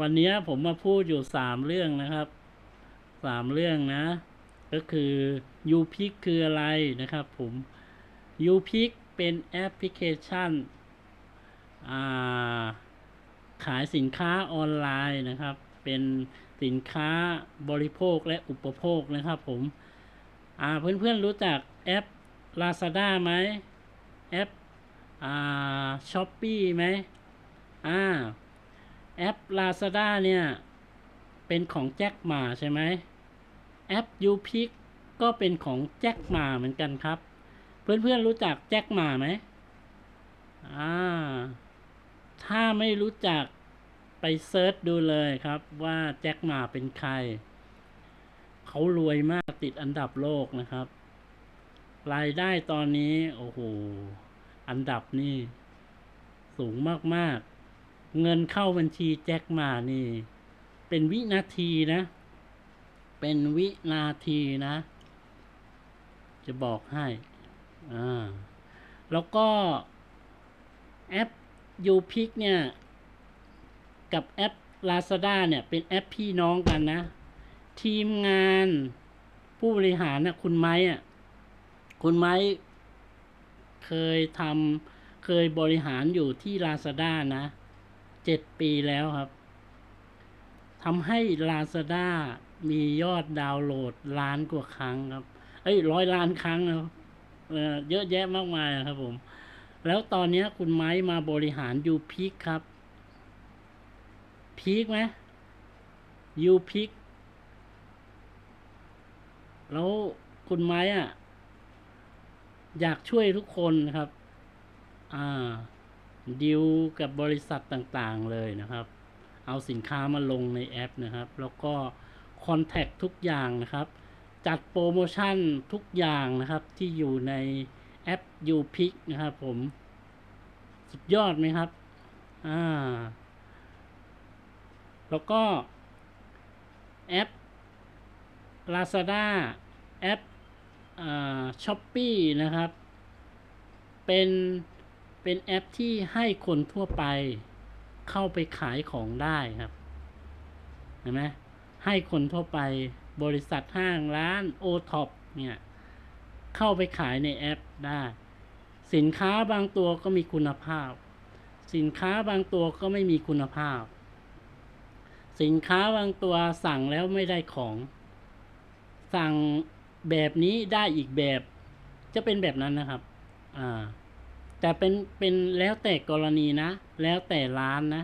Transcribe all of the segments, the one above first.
วันนี้ผมมาพูดอยู่สามเรื่องนะครับสามเรื่องนะ ก็คือ u p i c คืออะไรนะครับผม u p i c เป็นแอปพลิเคชันขายสินค้าออนไลน์นะครับ เป็นสินค้าบริโภคและอุปโภคนะครับผมเพื่อนๆรู้จักแอป Lazada ไหมแอปอ่า Shopee ไหมอ่า แอป Lazada เนี่ย เป็นของแจ็คหมาใช่ไหมแอป u p i c ก็เป็นของแจ็คหมาเหมือนกันครับ เพื่อนๆรู้จักแจ็คหมาไหมอ่าถ้าไม่รู้จักไปเซิร์ชดูเลยครับว่าแจ็คหมาเป็นใคร เขารวยมากติดอันดับโลกนะครับ รายได้ตอนนี้ โอ้โห อันดับนี่ สูงมาก ๆ เงินเข้าบัญชีแจ็คมานี่ เป็นวินาทีนะ เป็นวินาทีนะ จะบอกให้อ่าแล้วก็แอป u p i c เนี่ย กับแอป Lazada เนี่ย เป็นแอปพี่น้องกันนะ ทีมงานผู้บริหารนะคุณไม้อะคุณไม้เคยทำเคยบริหารอยู่ที่ Lazada นะ เจ็ดปีแล้วครับทำให้ Lazada มียอดดาวน์โหลดล้านกว่าครั้งครับ เอ้ยร้อยล้านครั้งนะครับเยอะแยะมากมายครับผม แล้วตอนนี้คุณไม้มาบริหารยูพิกครับ พีคไหมยูพิกแล้วคุณไม้อะ อยากช่วยทุกคนนะครับ อ่า ดิวกับบริษัทต่างๆเลยนะครับ เอาสินค้ามาลงในแอปนะครับ แล้วก็คอนแทคทุกอย่างนะครับ จัดโปรโมชั่นทุกอย่างนะครับที่อยู่ในแอป u p i c นะครับผม สุดยอดไหมครับ อ่า แล้วก็แอป Lazada แอปช้อปปี้นะครับ เป็น เป็นแอปที่ให้คนทั่วไปเข้าไปขายของได้ครับเห็นไหมให้คนทั่วไปบริษัทห้างร้านโอท็อปเนี่ยเข้าไปขายในแอปได้ สินค้าบางตัวก็มีคุณภาพ สินค้าบางตัวก็ไม่มีคุณภาพ สินค้าบางตัวสั่งแล้วไม่ได้ของ สั่งแบบนี้ได้อีกแบบ จะเป็นแบบนั้นนะครับ อ่า แต่เป็นเป็นแล้วแต่กรณีนะ แล้วแต่ร้านนะ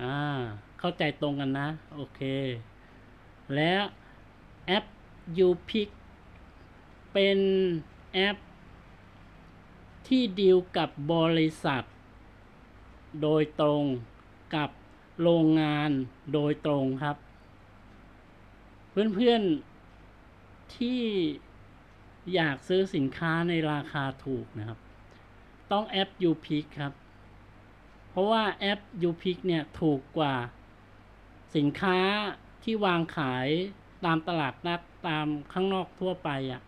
อ่า เข้าใจตรงกันนะ โอเค แล้วแอป u p i c เป็นแอป ที่ดีลกับบริษัท โดยตรงกับโรงงานโดยตรงครับ เพื่อนๆที่อยากซื้อสินค้าในราคาถูกนะครับ ต้องแอป u p i c ครับ เพราะว่าแอป u p i c เนี่ยถูกกว่าสินค้าที่วางขายตามตลาดนัดตามข้างนอกทั่วไปอะ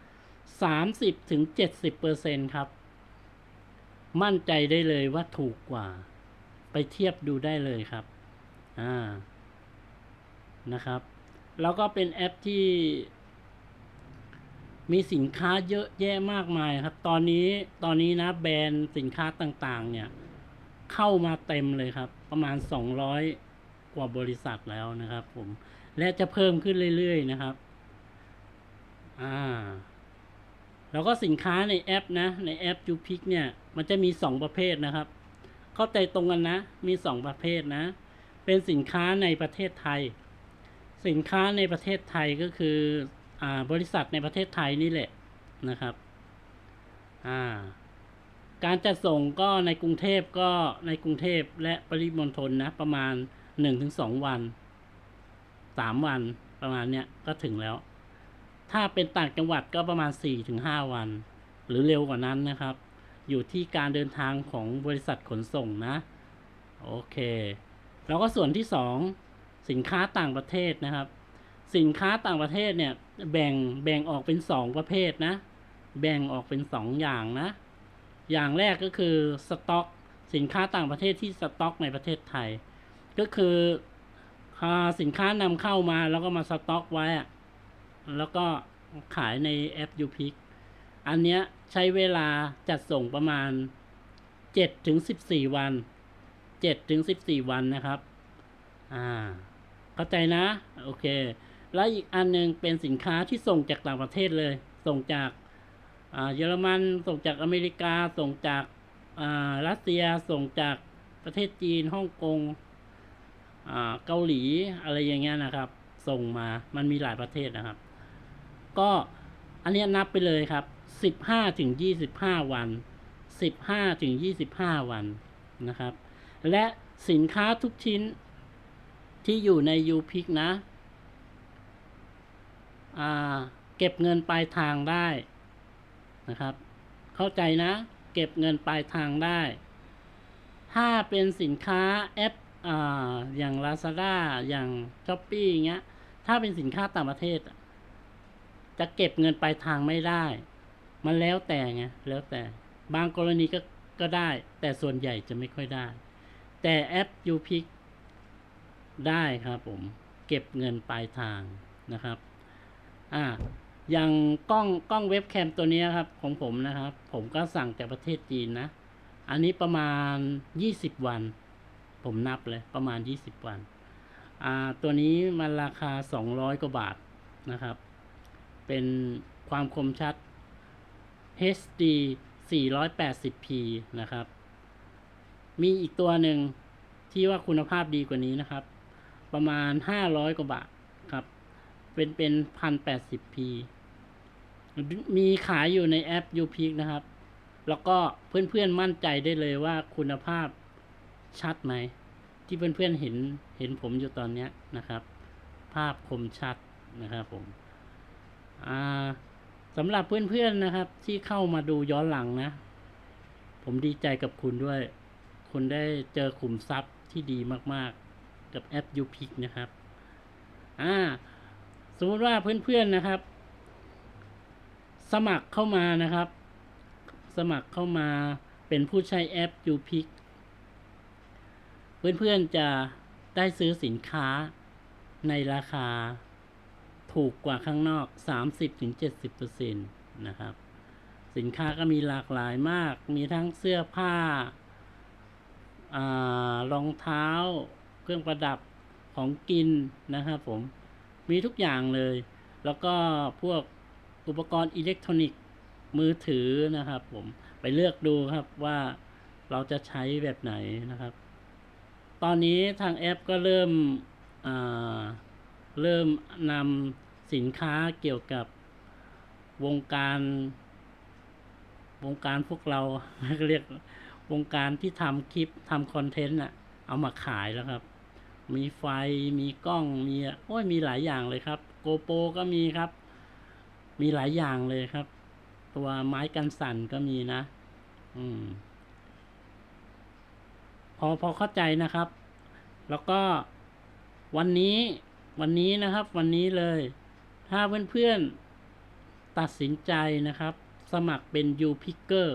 สามสิบถึงเจ็ดสิบเปอร์เซ็นครับ มั่นใจได้เลยว่าถูกกว่า ไปเทียบดูได้เลยครับ อ่า นะครับ แล้วก็เป็นแอปที่ มีสินค้าเยอะแยะมากมายครับ ตอนนี้ตอนนี้นะแบรนด์สินค้าต่างๆ เนี่ย เข้ามาเต็มเลยครับ ประมาณ 200 กว่าบริษัทแล้วนะครับผม และจะเพิ่มขึ้นเรื่อยๆนะครับ อ่า แล้วก็สินค้าในแอปนะ ในแอป u p i c เนี่ย มันจะมี 2 ประเภทนะครับ เข้าใจตรงกันนะ มี 2 ประเภทนะ เป็นสินค้าในประเทศไทย สินค้าในประเทศไทยก็คือ บริษัทในประเทศไทยนี่แหละนะครับาการจัดส่งก็ในกรุงเทพก็ในกรุงเทพและปริมณฑลนะ ประมาณ 1-2 วัน 3 วันประมาณเนี้ยก็ถึงแล้ว ถ้าเป็นต่างจังหวัดก็ประมาณ 4-5 วัน หรือเร็วกว่านั้นนะครับ อยู่ที่การเดินทางของบริษัทขนส่งนะ โอเค แล้วก็ส่วนที่ 2 สินค้าต่างประเทศนะครับ สินค้าต่างประเทศเนี่ย แบ่งแบ่งออกเป็น2ประเภทนะ แบ่งออกเป็น2องอย่างนะ อย่างแรกก็คือสต็อก สินค้าต่างประเทศที่สต็อกในประเทศไทย ก็คือสินค้านำเข้ามาแล้วก็มาสต็อกไว้ แล้วก็ขายในแอป u p i c อันเนี้ยใช้เวลาจัดส่งประมาณ7ถึง14 วัน7ถึง14 วันนะครับ อ่า เข้าใจนะ โอเค แล้วอีกอันหนึงเป็นสินค้าที่ส่งจากต่างประเทศเลย ส่งจากเยอรมัน ส่งจากอเมริกา ส่งจากรัสเซีย ส่งจากประเทศจีน ฮ่องกงเกาหลี อะไรอย่างเงี้ยนะครับ ส่งมา มันมีหลายประเทศนะครับ ก็อันนี้นับไปเลยครับสิบห้าถึงยี่สิบห้าวันสิบห้าถึงยี่สิบห้าวันนะครับ และสินค้าทุกชิ้นที่อยู่ใน u p i c นะ เก็บเงินปลายทางได้นะครับ เข้าใจนะ เก็บเงินปลายทางได้ ถ้าเป็นสินค้าแอปออย่าง Lazada อย่าง s h อ p e e อย่างเงี้ย ถ้าเป็นสินค้าต่างประเทศ จะเก็บเงินปลายทางไม่ได้ มันแล้วแต่ไง แล้วแต่ บางกรณีก็ก็ได้ แต่ส่วนใหญ่จะไม่ค่อยได้ แต่แอป u p i c ได้ครับผม เก็บเงินปลายทางนะครับ อ่า อย่างกล้องกล้องเว็บแคมตัวนี้ครับ ของผมนะครับ ผมก็สั่งจากประเทศจีนนะ อันนี้ประมาณ20วัน ผมนับเลยประมาณ20วัน อ่า ตัวนี้มันราคา200กว่าบาทนะครับ เป็นความคมชัด HD 480p นะครับ มีอีกตัวหนึ่งที่ว่าคุณภาพดีกว่านี้นะครับ ประมาณ 500 กว่าบาทครับ เป็นเป็น 1080p มีขายอยู่ในแอป u p i c นะครับ แล้วก็เพื่อนๆมั่นใจได้เลยว่าคุณภาพชัดไหม ที่เพื่อนๆเห็นเห็นผมอยู่ตอนนี้นะครับ ภาพคมชัดนะครับผมอ่าสำหรับเพื่อนๆนะครับ ที่เข้ามาดูย้อนหลังนะ ผมดีใจกับคุณด้วย คุณได้เจอขุมทรัพย์ที่ดีมากๆ กับแอป u p i c นะครับ อ่า สมมติว่าเพื่อนๆนะครับ สมัครเข้ามานะครับ สมัครเข้ามาเป็นผู้ใช้แอป u p i c เพื่อนๆจะได้ซื้อสินค้าในราคาถูกกว่าข้างนอก 30-70%นะครับ สินค้าก็มีหลากหลายมาก มีทั้งเสื้อผ้าอารองเท้า เครื่องประดับของกินนะครับผม มีทุกอย่างเลย แล้วก็พวกอุปกรณ์อิเล็กทรอนิกส์มือถือนะครับผมไปเลือกดูครับว่าเราจะใช้แบบไหนนะครับ ตอนนี้ทางแอปก็เริ่มเริ่มนำสินค้าเกี่ยวกับวงการวงการพวกเราเรียกวงการที่ทำคลิปทำคอนเทนต์อะเอามาขายแล้วครับ มีไฟมีกล้องมีโอ้ยมีหลายอย่างเลยครับ โกโปรก็มีครับ มีหลายอย่างเลยครับ ตัวไม้กันสั่นก็มีนะ อืม พอพอเข้าใจนะครับ แล้วก็วันนี้วันนี้นะครับ วันนี้เลย ถ้าเพื่อนๆตัดสินใจนะครับ สมัครเป็น u p i c k e r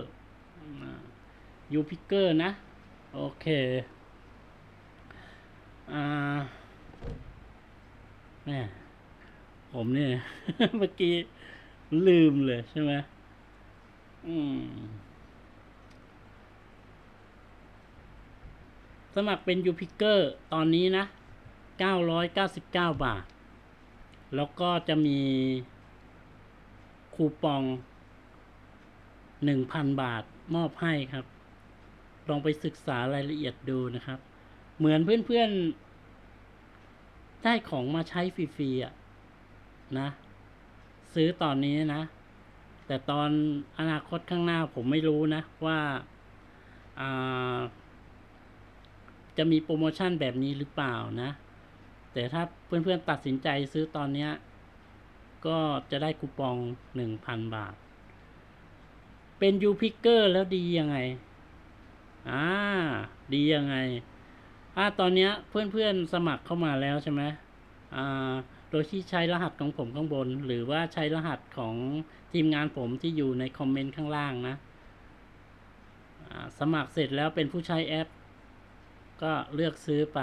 u p i c k e r นะ โอเค อ่าแม่ผมเนี่ยเมื่อกี้ลืมเลยใช่ไหมอืม สมัครเป็น u p i c k e r ตอนนี้นะ 999 บาท แล้วก็จะมีคูปอง 1,000 บาทมอบให้ครับ ลองไปศึกษารายละเอียดดูนะครับ เหมือนเพื่อนๆ ได้ของมาใช้ฟรีๆอะนะ ซื้อตอนนี้นะ แต่ตอนอนาคตข้างหน้าผมไม่รู้นะ ว่าอาจะมีโปรโมชั่นแบบนี้หรือเปล่านะ แต่ถ้าเพื่อนๆตัดสินใจซื้อตอนเนี้ยก็จะได้คูปองหนึ่งพันบาท เป็นยูพิกเกอร์แล้วดียังไง อ่า ดียังไง อ่าตอนเนี้ยเพื่อนๆสมัครเข้ามาแล้วใช่ไหมอ่าโดยที่ใช้รหัสของผมข้างบน หรือว่าใช้รหัสของทีมงานผมที่อยู่ในคอมเมนต์ข้างล่างนะอ่าสมัครเสร็จแล้วเป็นผู้ใช้แอป ก็เลือกซื้อไป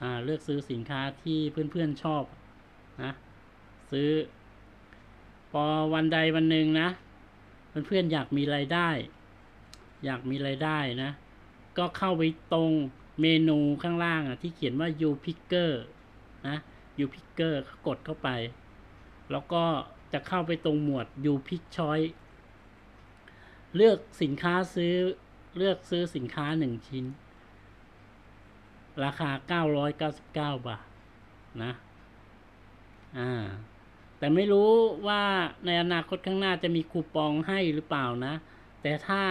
อ่าเลือกซื้อสินค้าที่เพื่อนๆชอบนะซื้อ พอวันใดวันหนึ่งนะ เพื่อนๆอยากมีรายได้ อยากมีรายได้นะ ก็เข้าไปตรงเมนูข้างล่างอะที่เขียนว่า U Picker นะ U Picker กดเข้าไป แล้วก็จะเข้าไปตรงหมวด U Pick Choice เลือกสินค้าซื้อเลือกซื้อสินค้าหนึ่งชิ้น ราคา 999 บาทนะ อ่า แต่ไม่รู้ว่าในอนาคตข้างหน้าจะมีคูปองให้หรือเปล่านะ แต่ถ้า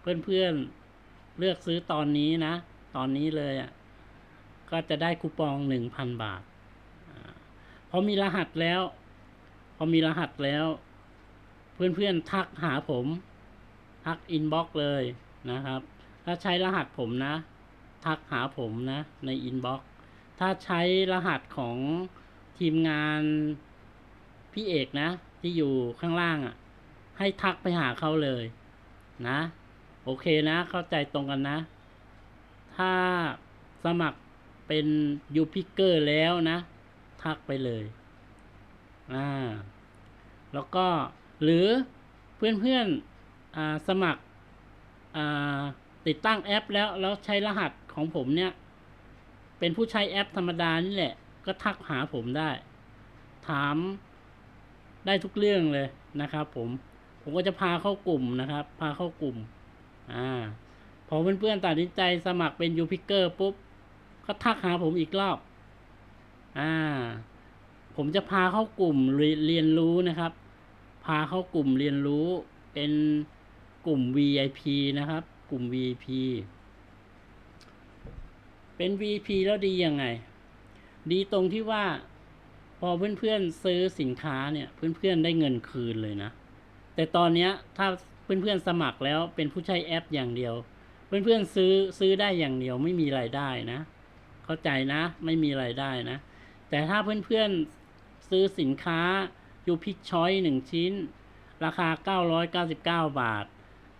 เพื่อนๆ เลือกซื้อตอนนี้นะ ตอนนี้เลยอะ่ะก็จะได้คูปอง1,000บาทอพอมีรหัสแล้ว พอมีรหัสแล้ว เพื่อนๆทักหาผม ทักอินบ็อกเลยนะครับ ถ้าใช้รหัสผมนะ ทักหาผมนะ ในอินบ็อกถ้าใช้รหัสของทีมงานพี่เอกนะ ที่อยู่ข้างล่างอะ่ะ ให้ทักไปหาเขาเลยนะ โอเคนะ เข้าใจตรงกันนะ ถ้าสมัครเป็นยูพิกเกอร์แล้วนะ ทักไปเลยอ่าแล้วก็หรือเพื่อนๆอ่าสมัครอ่าติดตั้งแอปแล้วแล้วใช้รหัสของผมเนี่ย เป็นผู้ใช้แอปธรรมดานี่แหละ ก็ทักหาผมได้ ถามได้ทุกเรื่องเลยนะครับผม ผมก็จะพาเข้ากลุ่มนะครับ พาเข้ากลุ่ม อ่าพอเพื่อนๆตัดสินใจสมัครเป็นยูพิกเกอร์ปุ๊บ ก็ทักหาผมอีกรอบ อ่า ผมจะพาเข้ากลุ่มเรียนรู้นะครับ พาเข้ากลุ่มเรียนรู้เป็นกลุ่ม VIP นะครับ กลุ่ม VIP เป็น VIP แล้วดียังไง ดีตรงที่ว่าพอเพื่อนๆซื้อสินค้าเนี่ย เพื่อนๆได้เงินคืนเลยนะ แต่ตอนเนี้ยถ้า เพื่อนๆสมัครแล้วเป็นผู้ใช้แอปอย่างเดียว เพื่อนๆซื้อซื้อได้อย่างเดียวไม่มีรายได้นะ เข้าใจนะไม่มีรายได้นะ แต่ถ้าเพื่อนๆซื้อสินค้ายูพิกชอยหนึ่งชิ้น ราคา 999 บาท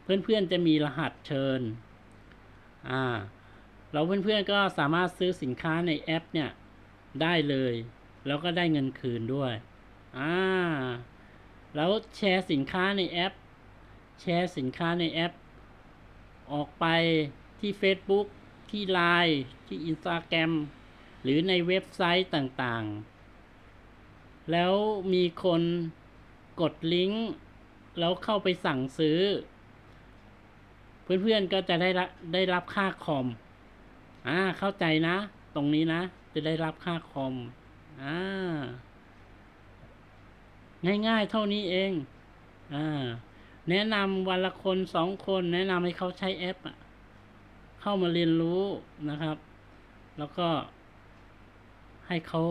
เพื่อนๆจะมีรหัสเชิญอ่าแล้วเพื่อนๆก็สามารถซื้อสินค้าในแอปเนี่ยได้เลย แล้วก็ได้เงินคืนด้วยอ่าแล้วแชร์สินค้าในแอป แชร์สินค้าในแอป ออกไปที่ Facebook ที่ Line ที่ Instagram หรือในเว็บไซต์ต่างๆ แล้วมีคนกดลิงก์ แล้วเข้าไปสั่งซื้อ เพื่อนๆก็จะได้รับได้รับค่าคอม อ่า เข้าใจนะ ตรงนี้นะ จะได้รับค่าคอม อ่า ง่ายๆ เท่านี้เอง อ่า แนะนำวันละคนสองคนแนะนำให้เขาใช้แอปอะเข้ามาเรียนรู้นะครับ แล้วก็ให้เขา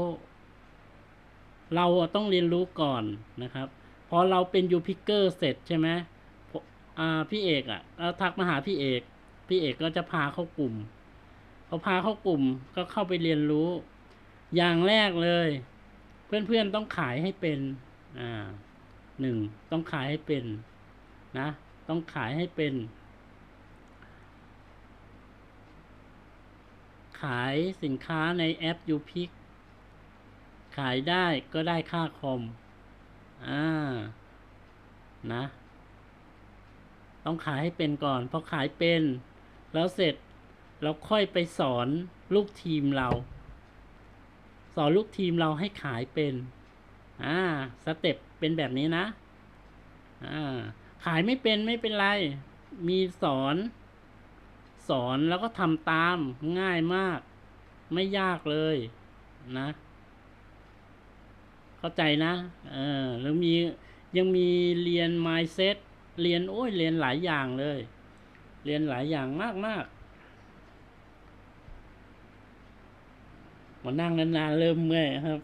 เราต้องเรียนรู้ก่อนนะครับ พอเราเป็นยูพิกเกอร์เสร็จใช่ไหมพี่เอกอะเราทักมาหาพี่เอก พี่เอกก็จะพาเข้ากลุ่มพอพาเข้ากลุ่มก็เข้าไปเรียนรู้ อย่างแรกเลย เพื่อนๆต้องขายให้เป็น อ่าหนึ่งต้องขายให้เป็น นะ ต้องขายให้เป็น ขายสินค้าในแอป u p i c ขายได้ก็ได้ค่าคอม อ่า นะ ต้องขายให้เป็นก่อนพอขายเป็น แล้วเสร็จเราค่อยไปสอนลูกทีมเรา สอนลูกทีมเราให้ขายเป็น อ่า สเต็ปเป็นแบบนี้นะ อ่า ขายไม่เป็นไม่เป็นไร มีสอน สอนแล้วก็ทำตามง่ายมาก ไม่ยากเลยนะ เข้าใจนะเออแล้วมียังมีเรียน mindset เรียนโอ้ยเรียนหลายอย่างเลย เรียนหลายอย่างมากมากมานั่งนานๆเริ่มเมื่อยครับ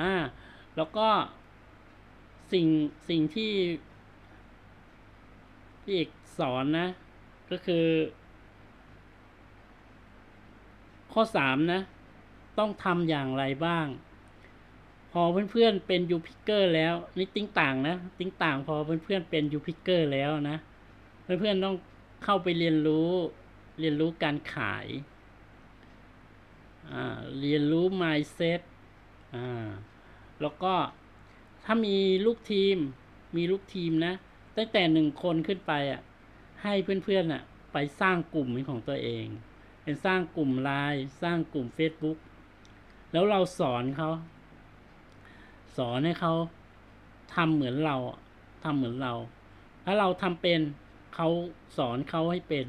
อ่า แล้วก็สิ่งสิ่งที่ พี่เอกสอนนะ ก็คือ ข้อสามนะ ต้องทำอย่างไรบ้าง พอเพื่อนๆเป็นยูพิกเกอร์แล้ว นี่ติ้งต่างนะ ติ้งต่างพอเพื่อนๆเป็นยูพิกเกอร์แล้วนะ เพื่อนๆต้องเข้าไปเรียนรู้ เรียนรู้การขายเรียนรู้ mindset แล้วก็ถ้ามีลูกทีม มีลูกทีมนะ ตั้งแต่หนึ่งคนขึ้นไปอะ ให้เพื่อนๆอะ ไปสร้างกลุ่มของตัวเอง เป็นสร้างกลุ่มไลน์สร้างกลุ่ม Facebook แล้วเราสอนเขา สอนให้เขาทำเหมือนเราทำเหมือนเรา ถ้าเราทำเป็นเขาสอนเขาให้เป็น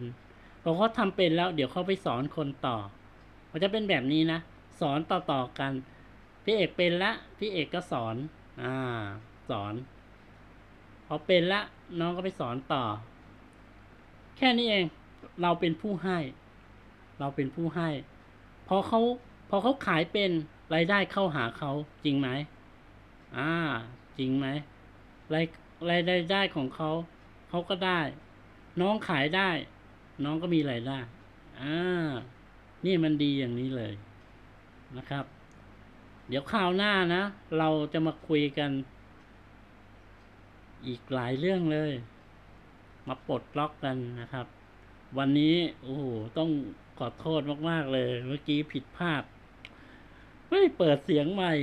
พอเขาทำเป็นแล้ว เดี๋ยวเขาไปสอนคนต่อมันจะเป็นแบบนี้นะ สอนต่อๆกัน พี่เอกเป็นละ พี่เอกก็สอน อ่า สอน พอเป็นละน้องก็ไปสอนต่อ แค่นี้เอง เราเป็นผู้ให้ เราเป็นผู้ให้ พอเขาพอเขาขายเป็นรายได้เข้าหาเขาจริงไหมอ่า จริงไหมรายรายได้ได้ของเขาเขาก็ได้ น้องขายได้ น้องก็มีรายได้อ่านี่มันดีอย่างนี้เลยนะครับ เดี๋ยวคราวหน้านะ เราจะมาคุยกัน อีกหลายเรื่องเลย มาปลดล็อกกันนะครับ วันนี้โอ้โหต้องขอโทษมาก ๆ เลย เมื่อกี้ผิดพลาดไม่เปิดเสียงใหม่